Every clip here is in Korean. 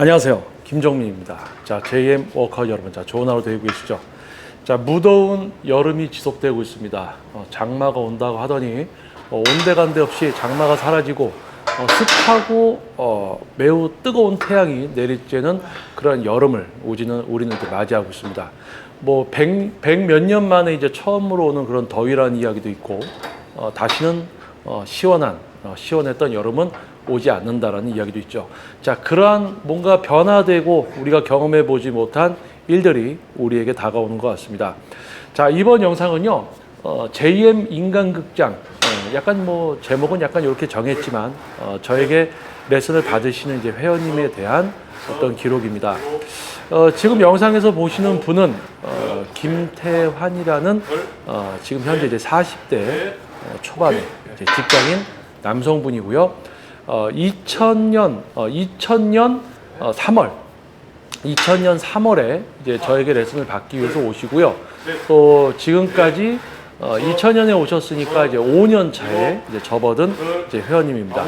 안녕하세요. 김정민입니다. 자, JM 워커 여러분, 자, 좋은 하루 되고 계시죠? 자, 무더운 여름이 지속되고 있습니다. 어, 장마가 온다고 하더니 어, 온데간데 없이 장마가 사라지고 어, 습하고 어, 매우 뜨거운 태양이 내리쬐는 그런 여름을 우리는 우리는 이제 맞이하고 있습니다. 뭐백몇 년 만에 이제 처음으로 오는 그런 더위라는 이야기도 있고 어, 다시는 어, 시원한 어, 시원했던 여름은 오지 않는다라는 이야기도 있죠. 자, 그러한 뭔가 변화되고 우리가 경험해 보지 못한 일들이 우리에게 다가오는 것 같습니다. 자, 이번 영상은요, 어, JM 인간극장, 어, 약간 뭐 제목은 약간 이렇게 정했지만 어, 저에게 레슨을 받으시는 이제 회원님에 대한 어떤 기록입니다. 어, 지금 영상에서 보시는 분은 어, 김태환이라는 어, 지금 현재 이제 40대 어, 초반의 이제 직장인 남성분이고요. 어, 2000년 어, 2000년 어, 3월 2000년 3월에 이제 저에게 레슨을 받기 위해서 오시고요. 또 지금까지 어, 2000년에 오셨으니까 이제 5년 차에 이제 접어든 이제 회원님입니다.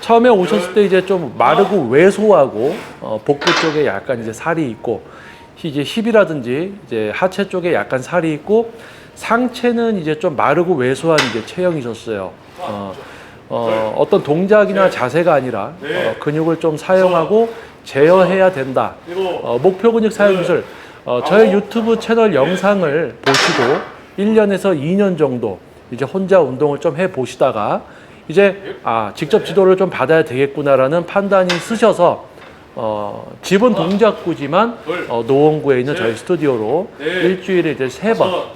처음에 오셨을 때 이제 좀 마르고 왜소하고 어, 복부 쪽에 약간 이제 살이 있고 이제 힙이라든지 이제 하체 쪽에 약간 살이 있고 상체는 이제 좀 마르고 왜소한 이제 체형이셨어요. 어, 어, 어떤 동작이나 자세가 아니라 어, 근육을 좀 사용하고 제어해야 된다. 어, 목표 근육 사용 기술. 어, 저의 유튜브 채널 영상을 보시고 1년에서 2년 정도 이제 혼자 운동을 좀 해 보시다가 이제 아 직접 지도를 좀 받아야 되겠구나라는 판단이 쓰셔서 어, 집은 동작구지만 어, 노원구에 있는 저희 스튜디오로 일주일에 이제 세 번, 어,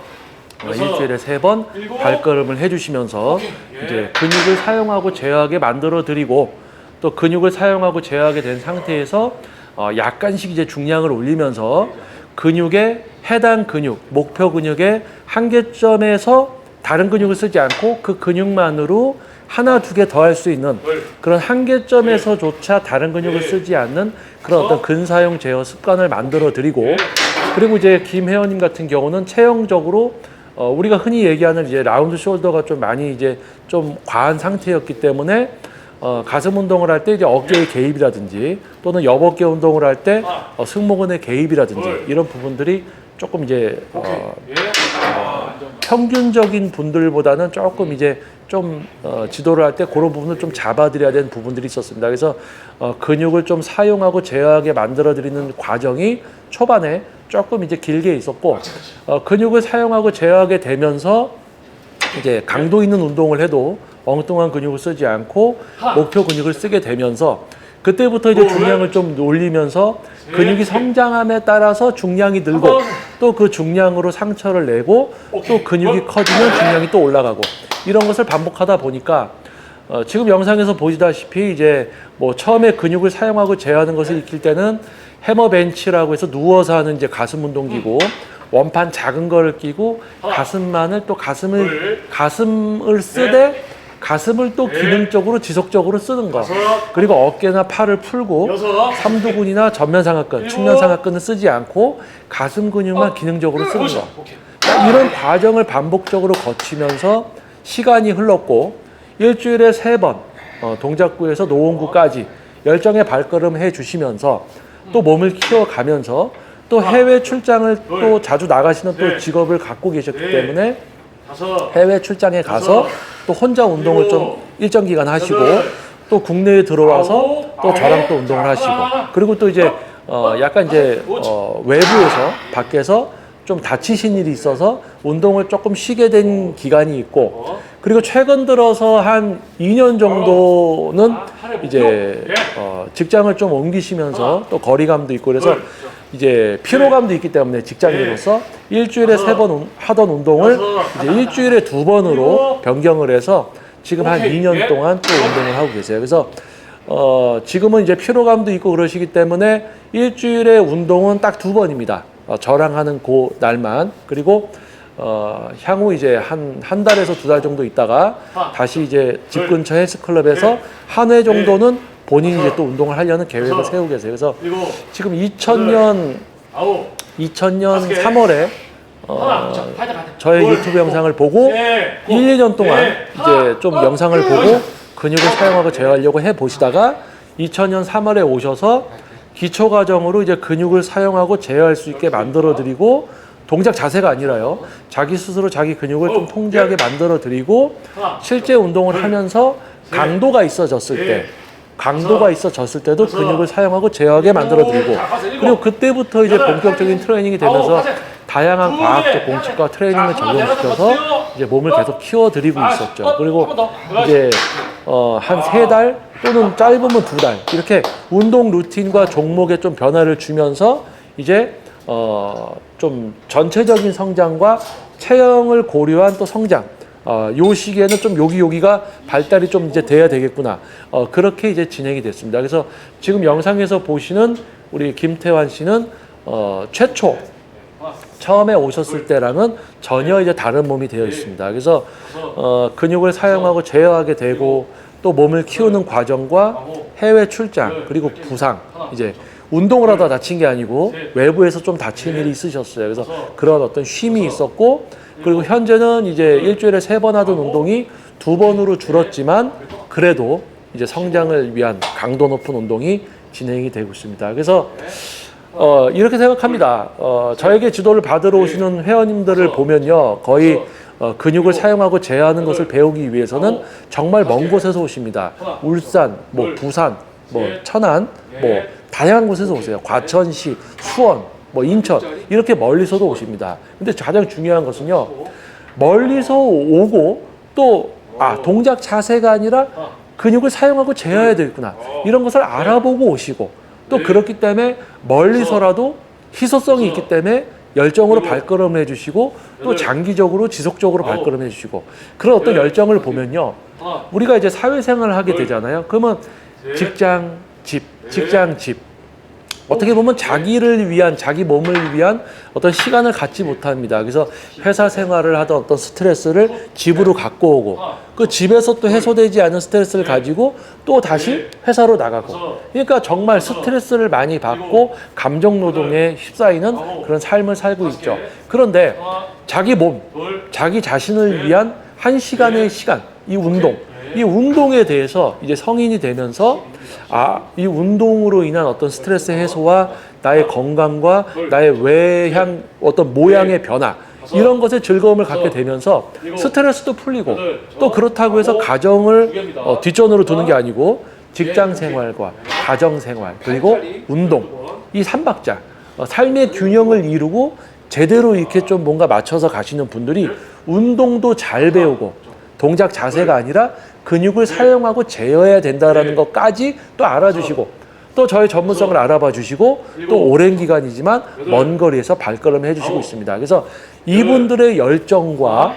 일주일에 세 번 발걸음을 해주시면서 이제 근육을 사용하고 제어하게 만들어 드리고 또 근육을 사용하고 제어하게 된 상태에서 어, 약간씩 이제 중량을 올리면서 근육의 해당 근육, 목표 근육의 한계점에서 다른 근육을 쓰지 않고 그 근육만으로 하나 두 개 더 할 수 있는 그런 한계점에서조차 다른 근육을 쓰지 않는 그런 어떤 근사용 제어 습관을 만들어 드리고 그리고 이제 김혜원님 같은 경우는 체형적으로 어, 우리가 흔히 얘기하는 이제 라운드 숄더가 좀 많이 이제 좀 과한 상태였기 때문에 어, 가슴 운동을 할 때 이제 어깨의 개입이라든지 또는 여보어깨 운동을 할 때 어, 승모근의 개입이라든지 이런 부분들이 조금 이제 어, 평균적인 분들보다는 조금 이제 좀 어, 지도를 할 때 그런 부분을 좀 잡아드려야 되는 부분들이 있었습니다. 그래서 어, 근육을 좀 사용하고 제어하게 만들어드리는 과정이 초반에 조금 이제 길게 있었고 어, 근육을 사용하고 제어하게 되면서 이제 강도 있는 운동을 해도 엉뚱한 근육을 쓰지 않고 목표 근육을 쓰게 되면서 그때부터 이제 중량을 좀 올리면서 근육이 성장함에 따라서 중량이 늘고 또 그 중량으로 상처를 내고 또 근육이 커지면 중량이 또 올라가고 이런 것을 반복하다 보니까 어, 지금 영상에서 보시다시피 이제 뭐 처음에 근육을 사용하고 제어하는 것을 익힐 때는 해머 벤치라고 해서 누워서 하는 이제 가슴 운동기고 원판 작은 거를 끼고 가슴만을 또 가슴을 가슴을 쓰되 가슴을 또 기능적으로 지속적으로 쓰는 거. 그리고 어깨나 팔을 풀고 삼두근이나 전면 상하근, 측면 상하근을 쓰지 않고 가슴 근육만 기능적으로 쓰는 거. 자, 이런 과정을 반복적으로 거치면서 시간이 흘렀고 일주일에 세번 어, 동작구에서 노원구까지 열정의 발걸음 해 주시면서 또 몸을 키워가면서 또 해외 출장을 또 자주 나가시는 또 직업을 갖고 계셨기 때문에 해외 출장에 가서 또 혼자 운동을 좀 일정 기간 하시고 또 국내에 들어와서 또 저랑 또 운동을 하시고 그리고 또 이제 어 약간 이제 어 외부에서 밖에서 좀 다치신 일이 있어서 운동을 조금 쉬게 된 기간이 있고 그리고 최근 들어서 한 2년 정도는 이제 어 직장을 좀 옮기시면서 또 거리감도 있고 그래서 이제 피로감도 있기 때문에 직장인으로서 일주일에 세 번 하던 운동을 이제 일주일에 두 번으로 변경을 해서 지금 한 2년 동안 또 운동을 하고 계세요. 그래서 어, 지금은 이제 피로감도 있고 그러시기 때문에 일주일에 운동은 딱 두 번입니다. 어, 저랑 하는 그 날만. 그리고 어, 향후 이제 한, 한 달에서 두 달 정도 있다가 다시 이제 집 근처 헬스클럽에서 한 회 정도는 본인이 이제 또 운동을 하려는 계획을 세우고 계세요. 그래서 지금 2000년, 2000년 3월에 어, 저의 유튜브 영상을 보고 1, 2년 동안 이제 좀 영상을 보고 근육을 사용하고 제어하려고 해 보시다가 2000년 3월에 오셔서 기초 과정으로 이제 근육을 사용하고 제어할 수 있게 만들어 드리고 동작 자세가 아니라요. 자기 스스로 자기 근육을 좀 통제하게 만들어 드리고 실제 운동을 하면서 강도가 있어졌을 때 강도가 있어졌을 때도 근육을 사용하고 제어하게 만들어 드리고 그리고 그때부터 이제 본격적인 트레이닝이 되면서 다양한 과학적 공식과 트레이닝을 적용시켜서 이제 몸을 계속 키워 드리고 있었죠. 그리고 이제 어, 한 세 달 또는 짧으면 두 달 이렇게 운동 루틴과 종목에 좀 변화를 주면서 이제 어, 좀 전체적인 성장과 체형을 고려한 또 성장. 어, 요 시기에는 좀 여기 여기가 발달이 좀 이제 돼야 되겠구나. 어, 그렇게 이제 진행이 됐습니다. 그래서 지금 영상에서 보시는 우리 김태환 씨는 어, 최초 처음에 오셨을 때랑은 전혀 이제 다른 몸이 되어 있습니다. 그래서 어, 근육을 사용하고 제어하게 되고 또 몸을 키우는 과정과 해외 출장 그리고 부상 이제 운동을 하다 다친 게 아니고 외부에서 좀 다친 일이 있으셨어요. 그래서 그런 어떤 쉼이 있었고 그리고 현재는 이제 일주일에 세 번 하던 운동이 두 번으로 줄었지만 그래도 이제 성장을 위한 강도 높은 운동이 진행이 되고 있습니다. 그래서 어, 이렇게 생각합니다. 어, 저에게 지도를 받으러 오시는 회원님들을 보면요. 거의 어, 근육을 사용하고 제어하는 것을 배우기 위해서는 정말 먼 곳에서 오십니다. 울산, 뭐 부산, 뭐 천안, 뭐 다양한 곳에서 오세요. 과천시, 수원, 뭐 인천 이렇게 멀리서도 오십니다. 근데 가장 중요한 것은요. 멀리서 오고 또 아, 동작 자세가 아니라 근육을 사용하고 제어해야 되겠구나. 이런 것을 알아보고 오시고 또 그렇기 때문에 멀리서라도 희소성이 있기 때문에 열정으로 발걸음을 해주시고 또 장기적으로 지속적으로 발걸음을 해주시고 그런 어떤 열정을 보면요 우리가 이제 사회생활을 하게 되잖아요. 그러면 직장 집 직장 집 어떻게 보면 자기를 위한 자기 몸을 위한 어떤 시간을 갖지 못합니다. 그래서 회사 생활을 하던 어떤 스트레스를 집으로 갖고 오고 그 집에서 또 해소되지 않은 스트레스를 가지고 또 다시 회사로 나가고 그러니까 정말 스트레스를 많이 받고 감정 노동에 휩싸이는 그런 삶을 살고 있죠. 그런데 자기 몸, 자기 자신을 위한 한 시간의 시간, 이 운동, 이 운동에 대해서 이제 성인이 되면서 아, 이 운동으로 인한 어떤 스트레스 해소와 나의 건강과 나의 외향 어떤 모양의 변화 이런 것에 즐거움을 갖게 되면서 스트레스도 풀리고 또 그렇다고 해서 가정을 어, 뒷전으로 두는 게 아니고 직장 생활과 가정 생활 그리고 운동. 이 삼박자 어, 삶의 균형을 이루고 제대로 이렇게 좀 뭔가 맞춰서 가시는 분들이 운동도 잘 배우고 동작 자세가 아니라 근육을 사용하고 제어해야 된다라는 것까지 또 알아주시고 또 저의 전문성을 알아봐 주시고 또 오랜 기간이지만 먼 거리에서 발걸음 해주시고 있습니다. 그래서 이분들의 열정과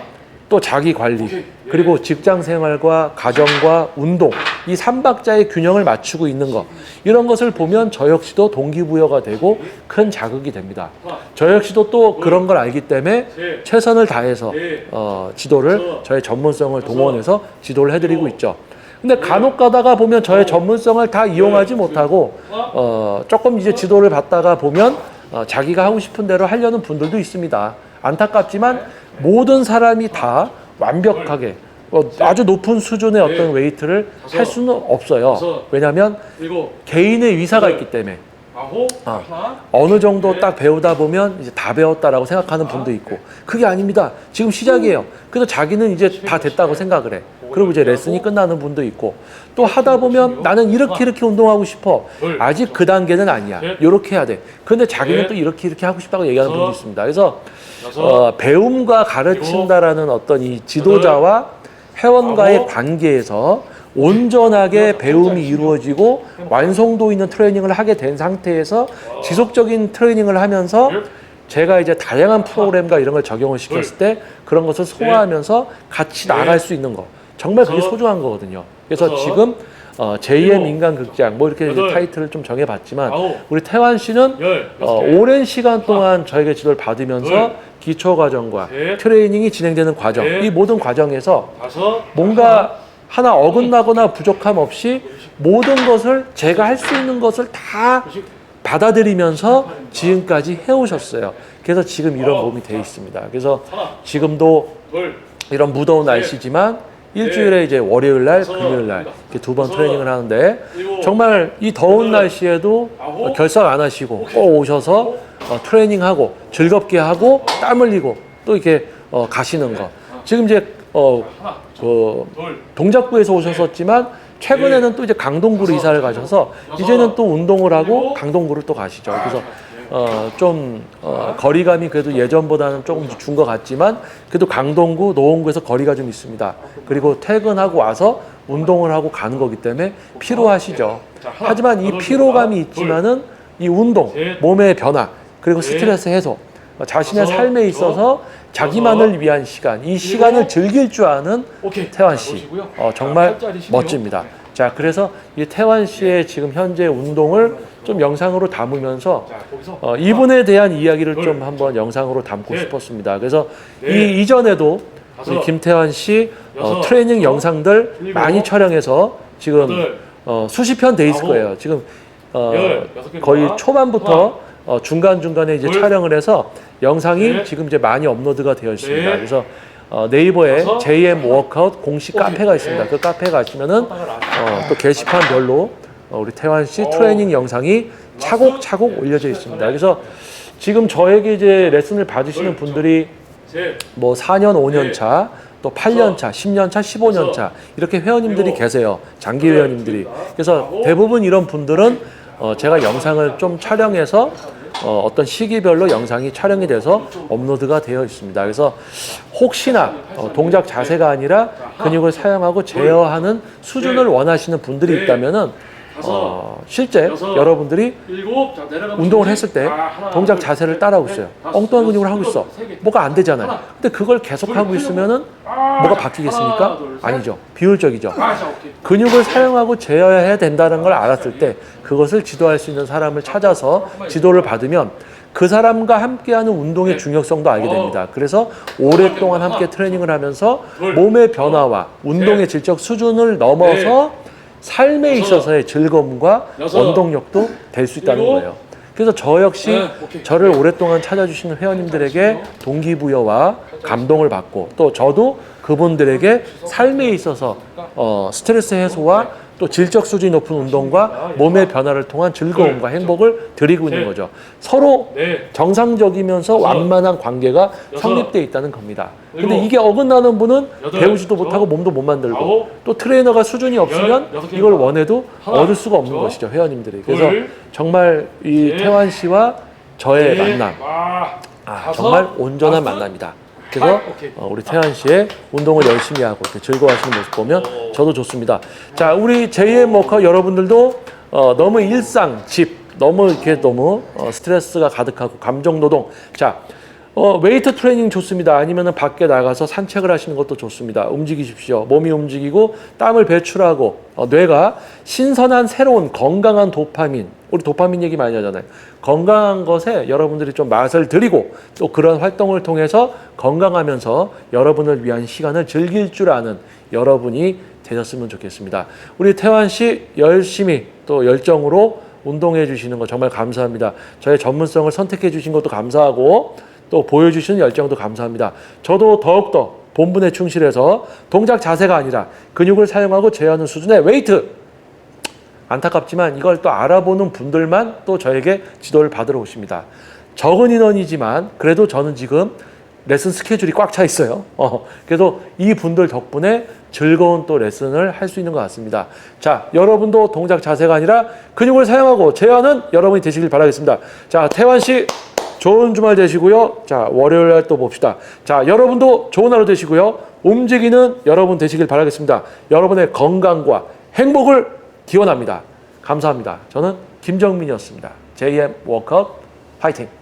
또 자기 관리 그리고 직장 생활과 가정과 운동 이 삼박자의 균형을 맞추고 있는 것 이런 것을 보면 저 역시도 동기부여가 되고 큰 자극이 됩니다. 저 역시도 또 그런 걸 알기 때문에 최선을 다해서 어, 지도를 저의 전문성을 동원해서 지도를 해드리고 있죠. 근데 간혹 가다가 보면 저의 전문성을 다 이용하지 못하고 어, 조금 이제 지도를 받다가 보면 어, 자기가 하고 싶은 대로 하려는 분들도 있습니다. 안타깝지만 모든 사람이 다 완벽하게 어, 아주 높은 수준의 어떤 웨이트를 할 수는 없어요. 왜냐하면 개인의 위사가 있기 때문에. 아, 어느 정도 딱 배우다 보면 이제 다 배웠다라고 생각하는 분도 있고. 그게 아닙니다. 지금 시작이에요. 그래서 자기는 이제 다 됐다고 생각을 해. 그리고 이제 레슨이 끝나는 분도 있고 또 하다 보면 나는 이렇게 이렇게 운동하고 싶어. 아직 그 단계는 아니야. 이렇게 해야 돼. 그런데 자기는 또 이렇게 이렇게 하고 싶다고 얘기하는 분도 있습니다. 그래서 어, 배움과 가르친다라는 어떤 이 지도자와 회원과의 관계에서 온전하게 배움이 이루어지고 완성도 있는 트레이닝을 하게 된 상태에서 지속적인 트레이닝을 하면서 제가 이제 다양한 프로그램과 이런 걸 적용을 시켰을 때 그런 것을 소화하면서 같이 나갈 수 있는 거 정말 그게 소중한 거거든요. 그래서 지금 어, JM 인간극장 뭐 이렇게 이제 타이틀을 좀 정해봤지만 우리 태환 씨는 어, 오랜 시간 동안 저에게 지도를 받으면서 기초 과정과 트레이닝이 진행되는 과정 이 모든 과정에서 뭔가 하나 어긋나거나 부족함 없이 모든 것을 제가 할 수 있는 것을 다 받아들이면서 지금까지 해오셨어요. 그래서 지금 이런 몸이 돼 있습니다. 그래서 지금도 이런 무더운 날씨지만 일주일에 이제 월요일 날, 금요일 날 이렇게 두 번 트레이닝을 하는데 정말 이 더운 날씨에도 결석 안 하시고 꼭 오셔서 어, 트레이닝하고 즐겁게 하고 땀 흘리고 또 이렇게 어, 가시는 거. 지금 이제 어, 그 둘, 동작구에서 오셨었지만 최근에는 또 이제 강동구로 이사를 가셔서 이제는 또 운동을 하고 강동구를 또 가시죠. 그래서 어, 좀 어, 거리감이 그래도 예전보다는 조금 준 것 같지만 그래도 강동구, 노원구에서 거리가 좀 있습니다. 그리고 퇴근하고 와서 운동을 하고 가는 거기 때문에 피로하시죠. 하지만 이 피로감이 있지만은 이 운동, 몸의 변화, 그리고 스트레스 해소, 어, 자신의 삶에 있어서 자기만을 위한 시간, 이 시간을 즐길 줄 아는. 태환 자, 씨. 어, 정말. 멋집니다. 자, 그래서 이 태환 씨의 지금 현재 운동을 좀 영상으로 담으면서 어, 이분에 대한 이야기를 둘, 좀 한번 영상으로 담고 셋, 싶었습니다. 그래서 넷, 이 이전에도 우리 김태환 씨 어, 트레이닝 영상들 많이 촬영해서 지금 어, 수십 편 돼 있을 거예요. 지금 어, 거의 초반부터 어, 중간 중간에 이제 둘, 촬영을 해서 영상이 넷, 지금 이제 많이 업로드가 되어 있습니다. 넷, 그래서 어, 네이버에 JM 워크아웃 공식 오케이, 카페가 있습니다. 넷. 그 카페 가시면은 안 어, 또 게시판별로 어, 우리 태환 씨 어. 트레이닝 영상이 차곡차곡 올려져 있습니다. 그래서 지금 저에게 이제 레슨을 받으시는 분들이 셋, 뭐 4년, 5년 네. 차, 또 8년 차, 10년 차, 15년 차 이렇게 회원님들이 계세요. 장기 회원님들이. 그래서 대부분 이런 분들은 어, 제가 영상을 좀 촬영해서 어, 어떤 시기별로 영상이 촬영이 돼서 업로드가 되어 있습니다. 그래서 혹시나 어, 동작 자세가 아니라 근육을 사용하고 제어하는 수준을 원하시는 분들이 있다면은 어, 실제 여섯, 여러분들이 일곱, 자, 운동을. 했을 때 자, 하나, 동작 둘, 자세를 있어요. 다섯, 엉뚱한 근육을 하고 있어. 뭐가 안 되잖아요. 하나. 근데 그걸 계속 하고 있으면은 뭐가 바뀌겠습니까? 하나, 둘, 셋. 아니죠. 비효율적이죠. 아, 자. 근육을 사용하고 제어해야 된다는 걸 알았을 때 그것을 지도할 수 있는 사람을 찾아서 지도를 받으면 그 사람과 함께하는 운동의 중요성도 알게 됩니다. 그래서 오랫동안 함께 트레이닝을 하면서 몸의 변화와 운동의 질적 수준을 넘어서 삶에 있어서의 즐거움과 여섯. 원동력도 될 수 있다는 일곱. 거예요. 그래서 저 역시 네, 오케이. 저를 오랫동안 찾아주시는 회원님들에게 동기부여와 감동을 받고 또 저도 그분들에게 삶에 있어서 어, 스트레스 해소와 또 질적 수준이 높은 운동과 몸의 변화를 통한 즐거움과 행복을 드리고 있는 거죠. 서로 네. 정상적이면서. 완만한 관계가. 성립돼 있다는 겁니다. 근데. 이게 어긋나는 분은. 배우지도 저. 못하고 몸도 못 만들고. 또 트레이너가 수준이 없으면 이걸. 원해도. 얻을 수가 없는 저. 것이죠 회원님들이. 그래서 둘. 정말 이 셋. 태환 씨와 저의 넷. 만남, 와. 아. 정말 온전한. 만남이다. 그래서 팔. 오케이. 어, 우리 태환 씨의 운동을 열심히 하고 이렇게 즐거워하시는 모습 보면 어. 저도 좋습니다. 자, 우리 JM 워커 여러분들도 어, 너무 일상, 집, 너무 이렇게 너무 어, 스트레스가 가득하고 감정 노동. 자, 어, 웨이트 트레이닝 좋습니다. 아니면은 밖에 나가서 산책을 하시는 것도 좋습니다. 움직이십시오. 몸이 움직이고 땀을 배출하고 어, 뇌가 신선한 새로운 건강한 도파민. 우리 도파민 얘기 많이 하잖아요. 건강한 것에 여러분들이 좀 맛을 들이고 또 그런 활동을 통해서 건강하면서 여러분을 위한 시간을 즐길 줄 아는 여러분이 되셨으면 좋겠습니다. 우리 태환 씨 열심히 또 열정으로 운동해 주시는 거 정말 감사합니다. 저의 전문성을 선택해 주신 것도 감사하고 또 보여주시는 열정도 감사합니다. 저도 더욱더 본분에 충실해서 동작 자세가 아니라 근육을 사용하고 제어하는 수준의 웨이트 안타깝지만 이걸 또 알아보는 분들만 또 저에게 지도를 받으러 오십니다. 적은 인원이지만 그래도 저는 지금 레슨 스케줄이 꽉 차 있어요. 어, 그래서 이 분들 덕분에 즐거운 또 레슨을 할 수 있는 것 같습니다. 자, 여러분도 동작 자세가 아니라 근육을 사용하고 제어하는 여러분이 되시길 바라겠습니다. 자, 태환 씨 좋은 주말 되시고요. 자, 월요일 날 또 봅시다. 자, 여러분도 좋은 하루 되시고요. 움직이는 여러분 되시길 바라겠습니다. 여러분의 건강과 행복을 기원합니다. 감사합니다. 저는 김정민이었습니다. JM 워크아웃 파이팅!